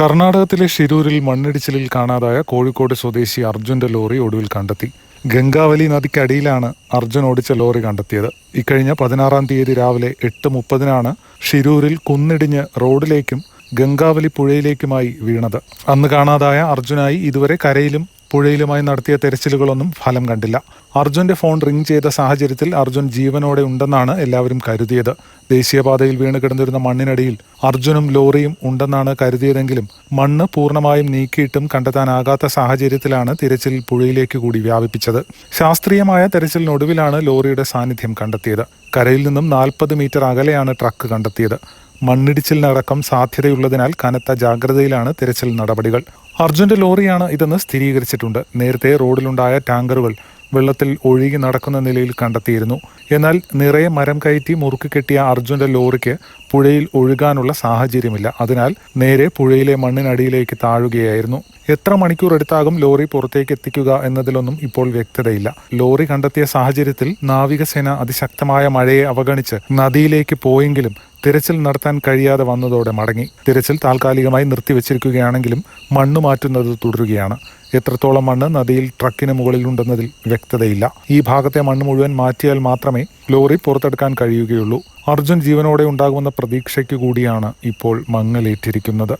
കർണാടകത്തിലെ ഷിരൂരിൽ മണ്ണിടിച്ചിലിൽ കാണാതായ കോഴിക്കോട് സ്വദേശി അർജുന്റെ ലോറി ഒടുവിൽ കണ്ടെത്തി. ഗംഗാവലി നദിക്കടിയിലാണ് അർജുൻ ഓടിച്ച ലോറി കണ്ടെത്തിയത്. ഇക്കഴിഞ്ഞ പതിനാറാം തീയതി രാവിലെ എട്ട് മുപ്പതിനാണ് ഷിരൂരിൽ കുന്നിടിഞ്ഞ് റോഡിലേക്കും ഗംഗാവലി പുഴയിലേക്കുമായി വീണത്. അന്ന് കാണാതായ അർജുനായി ഇതുവരെ കരയിലും പുഴയിലുമായി നടത്തിയ തെരച്ചിലുകളൊന്നും ഫലം കണ്ടില്ല. അർജുന്റെ ഫോൺ റിംഗ് ചെയ്ത സാഹചര്യത്തിൽ അർജുൻ ജീവനോടെ ഉണ്ടെന്നാണ് എല്ലാവരും കരുതിയത്. ദേശീയപാതയിൽ വീണ് കിടന്നിരുന്ന മണ്ണിനടിയിൽ അർജുനും ലോറിയും ഉണ്ടെന്നാണ് കരുതിയതെങ്കിലും മണ്ണ് പൂർണമായും നീക്കിയിട്ടും കണ്ടെത്താനാകാത്ത സാഹചര്യത്തിലാണ് തിരച്ചിൽ പുഴയിലേക്ക് കൂടി വ്യാപിപ്പിച്ചത്. ശാസ്ത്രീയമായ തെരച്ചിലിനൊടുവിലാണ് ലോറിയുടെ സാന്നിധ്യം കണ്ടെത്തിയത്. കരയിൽ നിന്നും നാൽപ്പത് മീറ്റർ അകലെയാണ് ട്രക്ക് കണ്ടെത്തിയത്. മണ്ണിടിച്ചിലിനടക്കം സാധ്യതയുള്ളതിനാൽ കനത്ത ജാഗ്രതയിലാണ് തിരച്ചിൽ നടപടികൾ. അർജുന്റെ ലോറിയാണ് ഇതെന്ന് സ്ഥിരീകരിച്ചിട്ടുണ്ട്. നേരത്തെ റോഡിലുണ്ടായ ടാങ്കറുകൾ വെള്ളത്തിൽ ഒഴുകി നടക്കുന്ന നിലയിൽ കണ്ടെത്തിയിരുന്നു. എന്നാൽ നിറയെ മരം കയറ്റി മുറുക്കി കെട്ടിയ അർജുന്റെ ലോറിക്ക് പുഴയിൽ ഒഴുകാനുള്ള സാഹചര്യമില്ല. അതിനാൽ നേരെ പുഴയിലെ മണ്ണിനടിയിലേക്ക് താഴുകയായിരുന്നു. എത്ര മണിക്കൂർ എടുത്താകും ലോറി പുറത്തേക്ക് എത്തിക്കുക എന്നതിലൊന്നും ഇപ്പോൾ വ്യക്തതയില്ല. ലോറി കണ്ടെത്തിയ സാഹചര്യത്തിൽ നാവികസേന അതിശക്തമായ മഴയെ അവഗണിച്ച് നദിയിലേക്ക് പോയെങ്കിലും തിരച്ചിൽ നടത്താൻ കഴിയാതെ വന്നതോടെ മടങ്ങി. തിരച്ചിൽ താൽക്കാലികമായി നിർത്തിവച്ചിരിക്കുകയാണെങ്കിലും മണ്ണ് മാറ്റുന്നത് തുടരുകയാണ്. എത്രത്തോളം മണ്ണ് നദിയിൽ ട്രക്കിന് മുകളിലുണ്ടെന്നതിൽ വ്യക്തതയില്ല. ഈ ഭാഗത്തെ മണ്ണ് മുഴുവൻ മാറ്റിയാൽ മാത്രമേ ലോറി പുറത്തെടുക്കാൻ കഴിയുകയുള്ളൂ. അർജുൻ ജീവനോടെ ഉണ്ടാകുമെന്ന പ്രതീക്ഷയ്ക്ക് കൂടിയാണ് ഇപ്പോൾ മങ്ങലേറ്റിരിക്കുന്നത്.